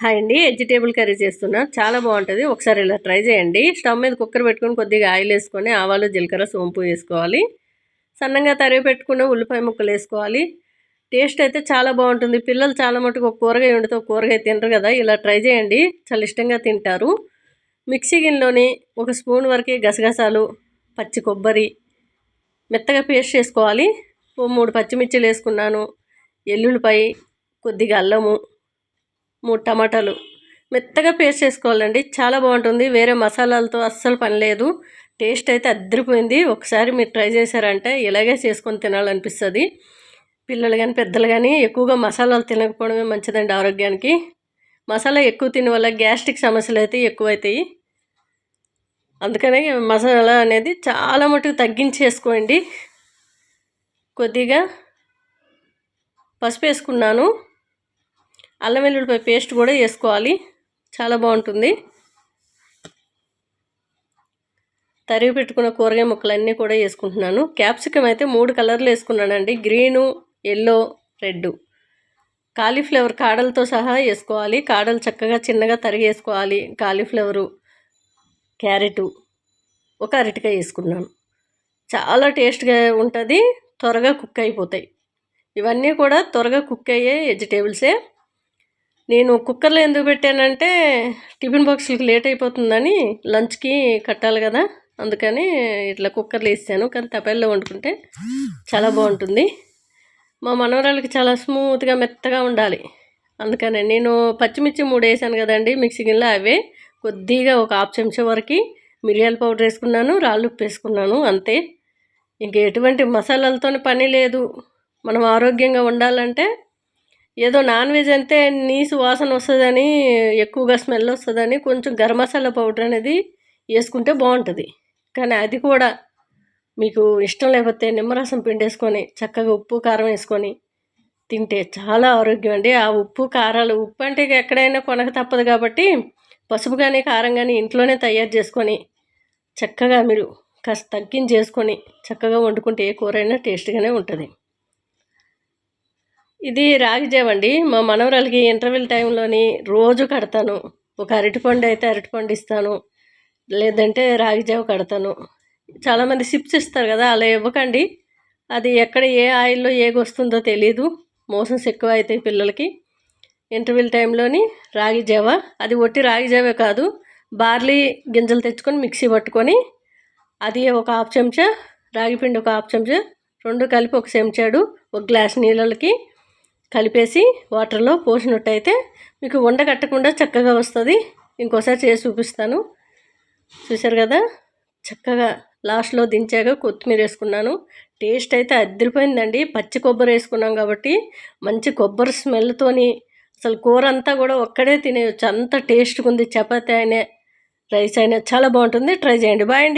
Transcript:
Hi అండి vegetable curry చేస్తున్నా. చాలా బాగుంటుంది. ఒకసారి ఇలా ట్రై చేయండి. స్టవ్ మీద కుక్కర్ పెట్టుకొని కొద్దిగా ఆయిల్ వేసుకొని ఆవాలు జీలకర్ర సోంపు వేసుకోవాలి. సన్నంగా తరిగి పెట్టుకున్న ఉల్లిపాయ ముక్కలు వేసుకోవాలి. టేస్ట్ అయితే చాలా బాగుంటుంది. పిల్లలు చాలా మటుకు ఒక కూరగాయ వండితే ఒక కూరగాయ తింటారు కదా. ఇలా ట్రై చేయండి. చాలా ఇష్టంగా తింటారు. మిక్సీ గిన్నెలోని ఒక స్పూన్ వరకు గసగసాలు పచ్చి కొబ్బరి మెత్తగా పేస్ట్ చేసుకోవాలి. ఓ మూడు పచ్చిమిర్చిలు వేసుకున్నాను. ఎల్లుల్లిపాయ కొద్దిగా అల్లము మూడు టమాటాలు. మెత్తగా పేస్ట్ చేసుకోవాలండి. చాలా బాగుంటుంది. వేరే మసాలాలతో అస్సలు పని లేదు. టేస్ట్ అయితే అద్దరిపోయింది. ఒకసారి మీరు ట్రై చేశారంటే ఇలాగే చేసుకొని తినాలనిపిస్తుంది. పిల్లలు కానీ పెద్దలు కానీ ఎక్కువగా మసాలాలు తినకపోవడమే మంచిదండి ఆరోగ్యానికి. మసాలా ఎక్కువ తిన వల్ల గ్యాస్ట్రిక్ సమస్యలు అయితే ఎక్కువైతాయి. అందుకనే మసాలా అనేది చాలా మటుకు తగ్గించేసుకోండి. కొద్దిగా పసుపు వేసుకున్నాను అల్లం వెల్లుల్లిపాయ పేస్ట్ కూడా వేసుకోవాలి. చాలా బాగుంటుంది. తరిగి పెట్టుకున్న కూరగాయ ముక్కలన్నీ కూడా వేసుకుంటున్నాను. క్యాప్సికమ్ అయితే మూడు కలర్లు వేసుకున్నానండి. గ్రీను ఎల్లో రెడ్ కాలీఫ్లవర్ కాడలతో సహా వేసుకోవాలి. కాడలు చక్కగా చిన్నగా తరిగి వేసుకోవాలి. కాలీఫ్లవరు క్యారెటు ఒక అరటికాయ వేసుకున్నాను. చాలా టేస్ట్గా ఉంటుంది. త్వరగా కుక్ అయిపోతాయి. ఇవన్నీ కూడా త్వరగా కుక్ అయ్యే వెజిటేబుల్సే. నేను కుక్కర్లో ఎందుకు పెట్టానంటే టిఫిన్ బాక్స్కి లేట్ అయిపోతుందని లంచ్కి కట్టాలి కదా. అందుకని ఇట్లా కుక్కర్లో వేసాను. కానీ తపెల్లో వండుకుంటే చాలా బాగుంటుంది. మా మనవరాలకి చాలా స్మూత్గా మెత్తగా ఉండాలి. అందుకనే నేను పచ్చిమిర్చి మూడు వేసాను కదండి. మిక్సీ గిన్నెలో అవే. కొద్దిగా ఒక హాఫ్ చెంచా వరకు మిరియాల పౌడర్ వేసుకున్నాను. రాళ్ళు ఉప్పు వేసుకున్నాను. అంతే. ఇంక ఎటువంటి మసాలాలతో పని లేదు. మనం ఆరోగ్యంగా ఉండాలంటే ఏదో నాన్ వెజ్ అంటే నీసు వాసన వస్తుందని ఎక్కువగా స్మెల్ వస్తుందని కొంచెం గరం మసాలా పౌడర్ అనేది వేసుకుంటే బాగుంటుంది. కానీ అది కూడా మీకు ఇష్టం లేకపోతే నిమ్మరసం పిండేసుకొని చక్కగా ఉప్పు కారం వేసుకొని తింటే చాలా ఆరోగ్యం అండి. ఆ ఉప్పు కారాలు ఉప్పు అంటే ఎక్కడైనా కొనక తప్పదు కాబట్టి పసుపు కానీ కారం కానీ ఇంట్లోనే తయారు చేసుకొని చక్కగా మీరు కాస్త తగ్గించేసుకొని చక్కగా వండుకుంటే ఏ కూరైనా టేస్ట్గానే ఉంటుంది. ఇది రాగి అండి. మా మనవరాలకి ఇంటర్వెల్ టైంలోని రోజు కడతాను. ఒక అరటిపండు అయితే అరటిపండు ఇస్తాను. లేదంటే రాగి జావ కడతాను. చాలామంది సిప్స్ ఇస్తారు కదా అలా ఇవ్వకండి. అది ఎక్కడ ఏ ఆయిల్లో ఏగొస్తుందో తెలియదు మోసం ఎక్కువ అవుతాయి పిల్లలకి. ఇంటర్వెల్ టైంలోని రాగి జావ. అది ఒట్టి రాగి జావే కాదు. బార్లీ గింజలు తెచ్చుకొని మిక్సీ పట్టుకొని అది ఒక హాఫ్ చెంచా రాగిపిండి ఒక హాఫ్ చెంచా రెండు కలిపి ఒక చెంచాడు ఒక గ్లాస్ నీళ్ళకి కలిపేసి వాటర్లో పోసినట్టయితే మీకు ఉండగట్టకుండా చక్కగా వస్తుంది. ఇంకోసారి చేసి చూపిస్తాను. చూశారు కదా? చక్కగా లాస్ట్లో దించాక కొత్తిమీర వేసుకున్నాను. టేస్ట్ అయితే అద్దరిపోయిందండి. పచ్చి కొబ్బరి వేసుకున్నాం కాబట్టి మంచి కొబ్బరి స్మెల్తోని అసలు కూర అంతా కూడా ఒక్కడే తినేయచ్చు. అంత టేస్ట్గా ఉంది. చపాతీ అయినా రైస్ అయినా చాలా బాగుంటుంది. ట్రై చేయండి. బాయ్ అండి.